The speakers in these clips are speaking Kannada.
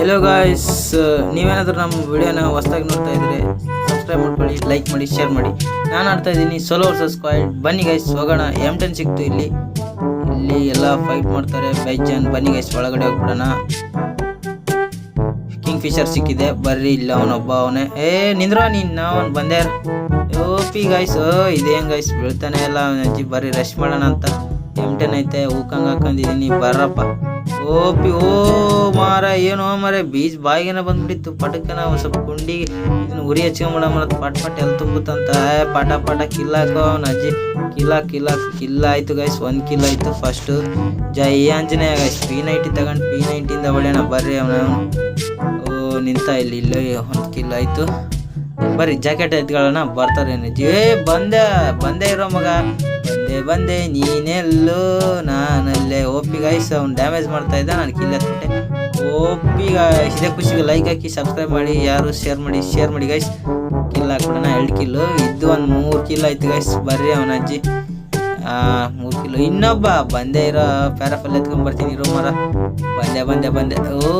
ಹೆಲೋ ಗಾಯ್ಸ್ ನೀವೇನಾದರೂ ನಮ್ಮ ವಿಡಿಯೋನ ಹೊಸ್ದಾಗಿ ನೋಡ್ತಾ ಇದ್ರೆ ಸಬ್ಸ್ಕ್ರೈಬ್ ಮಾಡ್ಕೊಳ್ಳಿ ಲೈಕ್ ಮಾಡಿ ಶೇರ್ ಮಾಡಿ. ನಾನು ಆಡ್ತಾ ಇದ್ದೀನಿ ಸೋಲೋ ವರ್ಸಸ್ ಸ್ಕ್ವಾಡ್ ಬನ್ನಿ ಗೈಸ್ ಹೋಗೋಣ. ಎಂ ಟೆನ್ ಸಿಕ್ತು ಇಲ್ಲಿ. ಇಲ್ಲಿ ಎಲ್ಲ ಫೈಟ್ ಮಾಡ್ತಾರೆ. ಬೈಜನ್ ಬನ್ನಿ ಗೈಸ್ ಒಳಗಡೆ ಹೋಗ್ಬಿಡೋಣ. ಕಿಂಗ್ ಫಿಶರ್ ಸಿಕ್ಕಿದೆ. ಬರ್ರಿ, ಇಲ್ಲ ಅವನೊಬ್ಬ ಅವನೇ. ಏ, ನಿಂದ್ರ ನೀನ್? ಅವನು ಬಂದೆ. ಓಪಿ ಗೈಸ್ ಓ ಇದೇನು ಗೈಸ್ ಬೀಳ್ತಾನೆ ಇಲ್ಲ. ಅವನ ಅಜ್ಜಿ, ಬರ್ರಿ ರಶ್ ಮಾಡೋಣ ಅಂತ. ಎಂ ಟೆನ್ ಐತೆ ಹೂಕಂಗೆ ಹಾಕೊಂಡಿದ್ದೀನಿ. ಬರ್ರಪ್ಪ. ಓಪಿ ಓ ಮಾರ, ಏನೋ ಮಾರ, ಬೀಜ ಬಾಯಿಗೆನ ಬಂದ್ಬಿಟ್ಟಿತ್ತು. ಪಟಕನ ಒಂದ್ ಸ್ವಲ್ಪ ಕುಂಡಿ ಉರಿ ಹಚ್ಕೊಂಬಿಡ ಮಾಡತ್ ಪಟ್ ಪಟ್ ಎಲ್ ತುಂಬುತ್ತಂತ. ಪಟ ಪಟ ಕಿಲ್ಲಾಕ ಅವ್ನ ಅಜ್ಜಿ. ಕಿಲ್ಲ ಕಿಲ್ಲ ಕಿಲ್ಲ ಆಯ್ತು ಗೈಸ್ ಒನ್ ಕಿಲ್ ಆಯ್ತು ಫಸ್ಟ್ ಜೈ ಆಂಜನೇಯ ಗೈಸ್ ಪಿ ನೈಂಟಿ ತಗೊಂಡು ಪಿ ನೈಂಟಿಂದ ಹೊಡೆಯೋಣ ಬರ್ರಿ ಅವನ. ಓ, ನಿಂತ ಇಲ್ಲಿ, ಇಲ್ಲ ಒಂದು ಕಿಲ್ ಆಯ್ತು. ಬರ್ರಿ ಜಾಕೆಟ್ ಎತ್ಕೊಳ್ಳೋಣ, ಬರ್ತಾರೆ ಏ, ಬಂದೆ, ಬಂದೇ ಇರೋ ಮಗ. ಬಂದೆ, ನೀನೆಲ್ಲೋ ನಾನಲ್ಲೇ ಓಪಿ ಗೈಸ್ ಅವ್ನು ಡ್ಯಾಮೇಜ್ ಮಾಡ್ತಾ ಇದ್ದ, ನಾನು ಕಿಲ್ ಎತ್ಬಿಟ್ಟೆ ಓಪಿ ಗೈಸ್ ಇದೇ ಖುಷಿಗೆ ಲೈಕ್ ಹಾಕಿ ಸಬ್ಸ್ಕ್ರೈಬ್ ಮಾಡಿ, ಯಾರು ಶೇರ್ ಮಾಡಿ ಶೇರ್ ಮಾಡಿ ಗೈಸ್ ಕಿಲ್ ಹಾಕ್ಬಿಡೋಣ ಎರಡು ಕಿಲ್ಲು ಇದ್ದು ಒಂದು ಮೂರು ಕಿಲ್ ಆಯ್ತು ಗೈಸ್ ಬರ್ರಿ ಅವನ ಅಜ್ಜಿ. ಮೂರು ಕಿಲೋ ಇನ್ನೊಬ್ಬ ಬಂದೇ ಇರೋ ಪ್ಯಾರಫಲ್ ಎತ್ಕೊಂಡ್ ಬರ್ತೀನಿ, ಇರೋ ಮರ. ಬಂದೆ ಬಂದೆ ಬಂದೆ. ಓ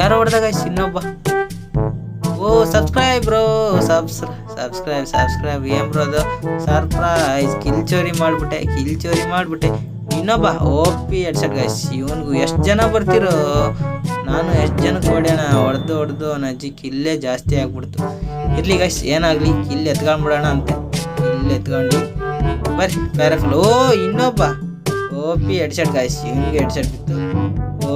ಯಾರೋ ಹೊಡೆದಾಗ ಇನ್ನೊಬ್ಬ. ಓ subscribe bro subscribe subscribe subscribe ಏನ್ ಬ್ರೋ ಅದು? ಸರ್ಪ್ರೈಸ್ ಕಿಲ್ ಚೋರಿ ಮಾಡ್ಬಿಟ್ಟೆ ಕಿಲ್ ಚೋರಿ ಮಾಡ್ಬಿಟ್ಟೆ. ಇನ್ನೊಬ್ಬ ಓಪಿ ಹೆಡ್ಸೆಟ್ ಗೈಸ್ ಇವನ್ಗು ಎಷ್ಟು ಜನ ಬರ್ತಿರೋ? ನಾನು ಎಷ್ಟು ಜನಕ್ಕೆ ಹೊಡೆಯೋಣ? ಹೊಡೆದು ಹೊಡೆದು ಅಜ್ಜಿ ಕಿಲ್ಲೇ ಜಾಸ್ತಿ ಆಗ್ಬಿಡ್ತು. ಇರ್ಲಿ ಗೈಸ್ ಏನಾಗ್ಲಿ? ಕಿಲ್ ಎತ್ಕೊಂಡ್ಬಿಡೋಣ ಅಂತೆ. ಇಲ್ಲಿ ಎತ್ಕೊಂಡು. ಬರ್ರಿ ಪ್ಯಾರಫಲ್ ಓ, ಇನ್ನೊಬ್ಬ. ಓಪಿ ಹೆಡ್ಸೆಟ್ ಗಾಯ್ಸ್ ಇವನಿಗೆ ಹೆಡ್ಸೆಟ್ ಬಿತ್ತು. ಓ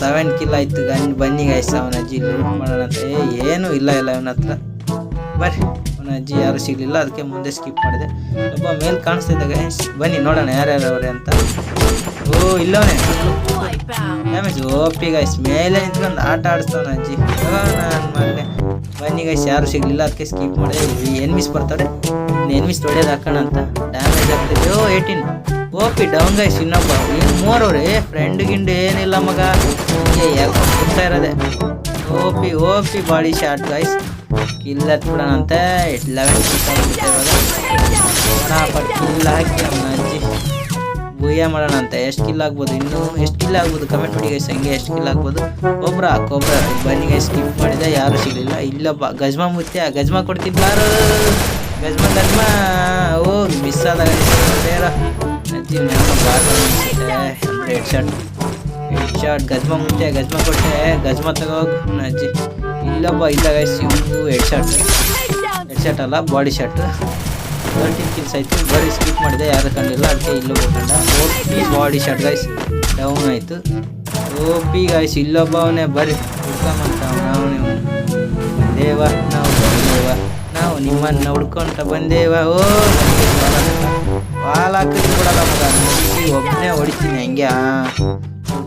ಸೆವೆನ್ ಕಿಲ್ ಆಯ್ತು ಗನ್ ಬನ್ನಿ ಗಾಯ್ಸ್ ಅವನ ಅಜ್ಜಿ ಲೂಟ್ ಮಾಡೋಣ ಅಂತ. ಏನು ಇಲ್ಲ ಇಲ್ಲ ಇವನ ಹತ್ರ. ಬರ್ರಿ, ಅವನ ಅಜ್ಜಿ ಯಾರು ಸಿಗ್ಲಿಲ್ಲ, ಅದಕ್ಕೆ ಮುಂದೆ ಸ್ಕಿಪ್ ಮಾಡಿದೆ. ಒಬ್ಬ ಮೇಲ್ ಕಾಣಿಸ್ತಿದ್ದ ಗೈಸ್ ಬನ್ನಿ ನೋಡೋಣ ಯಾರ್ಯಾರು ಅವ್ರೆ ಅಂತ. ಓ ಇಲ್ಲವನೇ ಡ್ಯಾಮೇಜ್ ಓಪಿ ಗೈಸ್ ಮೇಲೆ ನಿಂತ್ಕೊಂಡು ಆಟ ಆಡಿಸ್ತವನ ಅಜ್ಜಿ. ನಾನು ಮಾಡಿದೆ. ಬನ್ನಿ ಗೈಸ್ ಯಾರು ಸಿಗ್ಲಿಲ್ಲ, ಅದಕ್ಕೆ ಸ್ಕಿಪ್ ಮಾಡಿದೆ. ಎನ್ಮಿಸ್ ಬರ್ತಾರೆ ಎನ್ಮಿಸ್ ಹೊಡೆಯೋದು ಹಾಕೋಣ ಅಂತ. ಡ್ಯಾಮೇಜ್ ಆಗ್ತಿದೆ. ಓ ಏಯ್ಟೀನ್ ಓಪಿ ಡೌನ್ ಗೈಸ್ ಇನ್ನೊಬ್ಬ ಇನ್ನು ಮೂರವ್ರಿ ಫ್ರೆಂಡ್ ಗಿಂಡ್ ಏನಿಲ್ಲ ಮಗ. ಬಿಡ್ತಾ ಇರೋದೆ. OP OP body shot guys kill ಹತ್ಬಿಡೋಣಂತೆ eleven kill ಹಾಕಿ ಅಜ್ಜಿ. ಭೂಯ ಮಾಡೋಣ ಅಂತ ಎಷ್ಟು ಕಿಲ್ ಆಗ್ಬೋದು ಇನ್ನು? ಎಷ್ಟು ಕಿಲ್ ಆಗ್ಬೋದು? ಕಮೆಂಟ್ ಮಾಡಿ ಗೈಸ್ ಹಂಗೆ ಎಷ್ಟು ಕಿಲ್ ಆಗ್ಬೋದು? ಒಬ್ರ ಕೊಬ್ಬರ ಬನ್ನಿ ಗೈಸ್ ಸ್ಕಿಪ್ ಮಾಡಿದೆ. ಯಾರು ಸಿಗಲಿಲ್ಲ? ಇಲ್ಲಪ್ಪ. ಗಜ್ಮ ಮುತ್ಯ. ಗಜ್ಮ ಕೊಡ್ತಿದ್ದಾರು ಗಜ್ಮ ಗಜ್ಮ. ಓ ಮಿಸ್ ಆದಾಗ ಶಾಟ್ ಹೆಡ್ ಶಾಟ್ ಗಜಮಾ ಮುಂಚೆ ಗಜಮ ಕೊಟ್ಟೆ ಗಜ್ಮ ತಗೋಜಿ ಅಜ್ಜಿ. ಇಲ್ಲಪ್ಪ, ಇಲ್ಲ ಗೈಸ್ ಇವು ಹೆಡ್ ಶಾಟ್ ಹೆಡ್ ಶಾಟ್ ಅಲ್ಲ ಬಾಡಿ ಶಾಟ್ ತರ್ಟೀನ್ ಕಿಲ್ಸ್ ಆಯಿತು ಬಾಡಿ ಸ್ಕಿಪ್ ಮಾಡಿದೆ, ಯಾರು ಕಂಡಿಲ್ಲ, ಅದಕ್ಕೆ ಇಲ್ಲೂ ಹೋಗಂಡ OP body shot guys down ಆಯ್ತು. ಓಪಿ ಗೈಸ್ ಇಲ್ಲೊಬ್ಬ ಅವನೇ, ಬರ್ರಿ. ಹುಡ್ಕೊಂಬಂತ ಅವನೇ ದೇವ ನಾವು ದೇವ ನಾವು ನಿಮ್ಮನ್ನು ಹುಡ್ಕೊಂತ ಬಂದೇವ. ಓ ಬಾಲ್ ಕೊಡಲ್ಲ ಮಗ ಒಬ್ಬನೇ ಹೊಡಿತೀನಿ ಹಂಗೆ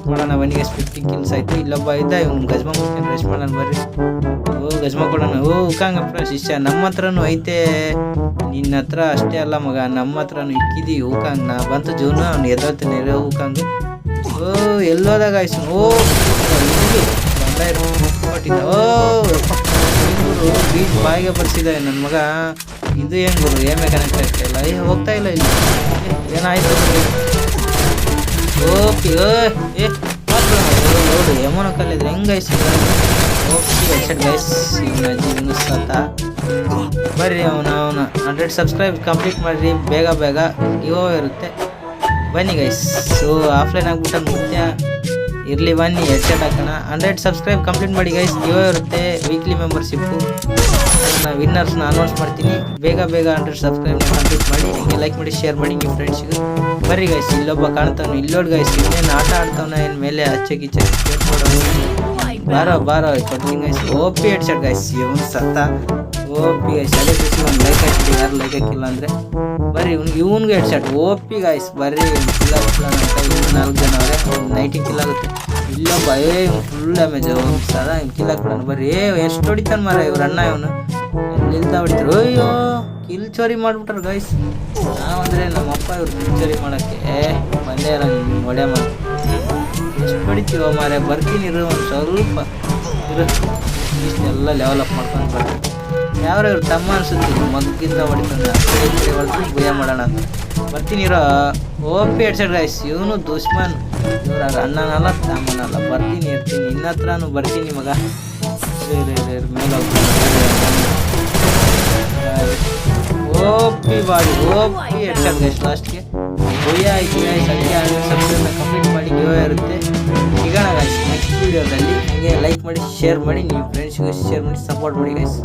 ನೋಡೋಣ ಅವನಿಗೆ ಫಿಫ್ಟೀನ್ ಕಿಲ್ಸ್ ಆಯ್ತು, ಇಲ್ಲೊಬ್ಬ ಇದ್ದ, ಇವ್ನು ಗಜ್ಮ ಮುಗ್ಕೊಂಡು ರೆಸ್ಟ್ ಮಾಡೋಣ ಬರ್ರಿ. ಓ, ಗಜ್ಮಾ ಕೊಡೋಣ. ಓ ಉಕ್ಕಂಗಪ್ಪ ಶಿಷ್ಯ, ನಮ್ಮ ಹತ್ರನೂ ಐತೆ. ನಿನ್ನ ಹತ್ರ ಅಷ್ಟೇ ಅಲ್ಲ ಮಗ, ನಮ್ಮ ಹತ್ರನೂ ಇಕ್ಕಿದಿ ಹೂಕಾಂಗ್ ನಾ ಬಂತು ಜೂನು ಅವ್ನು ಎದ್ದೋತಾನೆ ಇರೋ ಹೂಕಾಂಗ್ ಓ, ಎಲ್ಲೋದಾಗ ಆಯ್ಸು ಓ ಬಂದ ಓ ಬೀಚ್ ಬಾಯಿಗೆ ಬರ್ಸಿದ ನನ್ನ ಮಗ. ಇದು ಏನು ಗುರು ಏಮೆ ಕನೆಕ್ಟ್ ಆಗ್ತಾ ಇಲ್ಲ. ಏ, ಹೋಗ್ತಾ ಇಲ್ಲ ಇಲ್ಲಿ. ಏನಾಯ್ತು? ಓಕೆ, ಏ ಮಾತ್ರ ನೋಡು ಯಮನ ಕಲ್ಲಿದ್ರೆ ಹೆಂಗಾಯ್ತು ಓಕೆ ಗೈಸ್ ಇವನ ಸತ ಬರ್ರಿ ಅವನ ಅವನ. ಹಂಡ್ರೆಡ್ ಸಬ್ಸ್ಕ್ರೈಬ್ ಕಂಪ್ಲೀಟ್ ಮಾಡಿರಿ, ಬೇಗ ಬೇಗ. ಇವೋ ಇರುತ್ತೆ. ಬನ್ನಿ ಗೈಸ್ ಸೊ ಆಫ್ಲೈನ್ ಆಗ್ಬಿಟ್ಟು ಮುತ್ಯ ಇರಲಿ ಬನ್ನಿ ಹೆಡ್ಸೆಟ್ ಹಾಕೋಣ. ಹಂಡ್ರೆಡ್ ಸಬ್ಸ್ಕ್ರೈಬ್ ಕಂಪ್ಲೀಟ್ ಮಾಡಿ ಗೈಸ್ ಇವೋ ಇರುತ್ತೆ ವೀಕ್ಲಿ ಮೆಂಬರ್ಶಿಪ್ಪು ಅದನ್ನು ವಿನ್ನರ್ಸ್ನ ಅನೌನ್ಸ್ ಮಾಡ್ತೀನಿ. ಬೇಗ ಬೇಗ ಹಂಡ್ರೆಡ್ ಸಬ್ಸ್ಕ್ರೈಬ್ ಕಂಪ್ಲೀಟ್ ಮಾಡಿ ಹಿಂಗೆ ಲೈಕ್ ಮಾಡಿ ಶೇರ್ ಮಾಡಿ ನಿಮ್ಮ ಫ್ರೆಂಡ್ಸಿಗೆ ಬರ್ರಿ ಗೈಸ್ ಇಲ್ಲೊಬ್ಬ ಕಾಣ್ತಾವನು. ಇಲ್ಲೋಡ್ ಗೈಸ್ ಇನ್ನೇನು ಆಟ ಆಡ್ತಾವನ ಏನು ಮೇಲೆ ಹಚ್ಚೆ ಕಿಚ್ಚೆ ಬಾರೋ ಬಾರೋ, ಕೊಡ್ತೀನಿ ಗೈಸ್ ಓಪಿ ಹೆಡ್ಸೆಟ್ ಗೈಸ್ ಇವನು ಸತ್ತ. ಓಪಿ ಗಾಯ್ಸ್ ಅದೇ ಬಿಟ್ಟು ಒಂದು ಲೈಕ್ ಹಾಕಿದ್ವಿ ಯಾರು ಲೈಕ್ ಹಾಕಿಲ್ಲ ಅಂದರೆ ಬರ್ರಿ ಇವ್ನಿಗೆ ಇವ್ನಿಗೆ ಶಾಟ್ ಓಪಿ ಗಾಯ್ಸ್ ಬರ್ರಿ ಕಿಲ್ಲ ಕಿಲ್ಲ ಅಂತ ಇವ್ನು ನಾಲ್ಕು ಜನ ಅವರೇ. ಅವ್ನು ನೈಟಿ ಕಿಲ್ ಆಗುತ್ತೆ. ಇಲ್ಲ ಏ ಇವ್ನು ಫುಲ್ ಡ್ಯಾಮೇಜ್ ಸದಾ ಇವ್ನು ಕಿಲ್ ಹಾಕ್ಬಿಡೋಣ ಬರ್ರಿ ಎಷ್ಟು ಹೊಡಿತಾನೆ ಮಾರ ಇವ್ರ ಅಣ್ಣ ಇವನು. ಎಲ್ಲಿಂದ ಹೊಡಿತಾರೆ? ಅಯ್ಯೋ ಕಿಲ್ ಚೋರಿ ಮಾಡಿಬಿಟ್ರು ಗಾಯ್ಸ್ ನಾವಂದರೆ ನಮ್ಮ ಅಪ್ಪ ಇವ್ರು ಕಿಲ್ ಚೋರಿ ಮಾಡೋಕ್ಕೆ ಬಂದೇ ಇಲ್ಲ ಒಡೆ ಹೊಡೆ ಮಾಡಿ ಎಷ್ಟು ಹೊಡಿತೀವ ಮಾರೆ ಬರ್ತೀನಿ ಇರೋ ಒಂದು ಸ್ವಲ್ಪ. ಇರು. ಇಷ್ಟೆಲ್ಲ ಲೆವೆಲ್ ಅಪ್ ಮಾಡ್ಕೊಂಡು ಬರ್ತೀನಿ. ಯಾವ ಇವ್ರು ತಮ್ಮ ಅನ್ಸುತ್ತೆ. ಮಗ್ಗಿಂದ ಹೊಡಿತಾನೆ ಹೊಡೆದು ಭಯ ಮಾಡೋಣ ಅಂತ. ಬರ್ತೀನಿ ಇರೋ ಓಪಿ ಹೆಡ್ಸೆಟ್ ಗೈಸ್, ಇವನು ದುಶ್ಮನ್. ಇವ್ರ ಅಣ್ಣನಲ್ಲ, ತಮ್ಮನಲ್ಲ. ಬರ್ತೀನಿ, ಇರ್ತೀನಿ. ನಿನ್ನ ಹತ್ರನೂ ಬರ್ತೀನಿ ಮಗ. ಮೇಲೆ OP body, OP headset guys ಲಾಸ್ಟ್ಗೆ ಭಯ ಅದಕ್ಕೆ ಆಗಿ ಸಬ್ಸ್ಕ್ರೈಬ್ನ ಕಂಪ್ಲೀಟ್ ಮಾಡಿ ಗಿವ್ ಇರುತ್ತೆ. ಸಿಗೋಣ ಗೈಸ್ ನೆಕ್ಸ್ಟ್ ವೀಡಿಯೋದಲ್ಲಿ ಹಾಗೆ ಲೈಕ್ ಮಾಡಿ ಶೇರ್ ಮಾಡಿ. ನಿಮ್ಮ ಫ್ರೆಂಡ್ಸ್ಗೆ ಶೇರ್ ಮಾಡಿ ಸಪೋರ್ಟ್ ಮಾಡಿ ಗೈಸ್